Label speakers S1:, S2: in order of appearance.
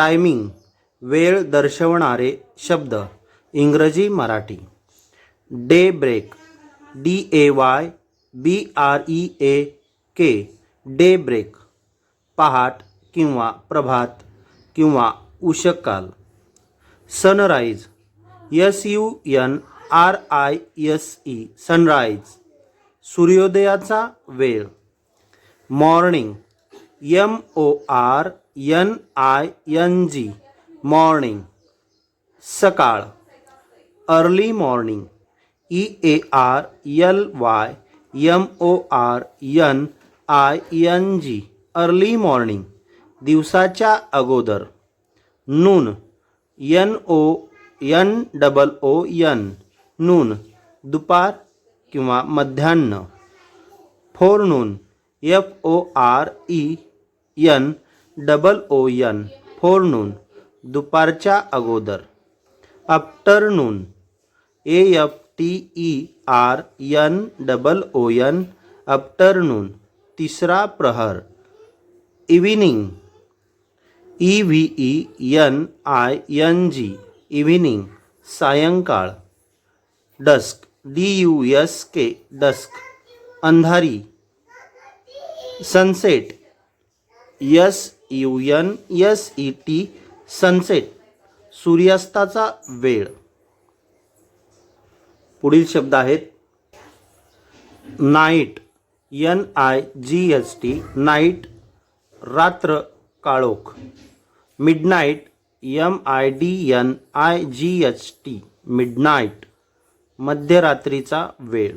S1: Timing वेळ दर्शवणारे शब्द इंग्रजी Marathi. Day break D A Y B R E A K day break पहाट किंवा प्रभात किंवा उषकाल. Sunrise S U N R I S E sunrise सूर्योदयाचा वेळ. Morning M O R N I N G morning सकाळ. Early morning E A R L Y M O R N I N G early morning दिवसाच्या अगोदर. Noon N O N double O N noon दुपार किंवा मध्यान्ह. Forenoon F O R E N double O N forenoon दुपारच्या अगोदर. Afternoon A F T E R N double O N afternoon तिसरा प्रहर. Evening E V E N I N G evening सायंकाळ. Dusk D U S K dusk Andhari. Sunset S U N S E T sunset सूर्यास्ताचा वेळ. पुढील शब्द आहेत. Night N I G S T night रात्र काळोख. Midnight M I D N I G H T midnight मध्यरात्रीचा वेळ.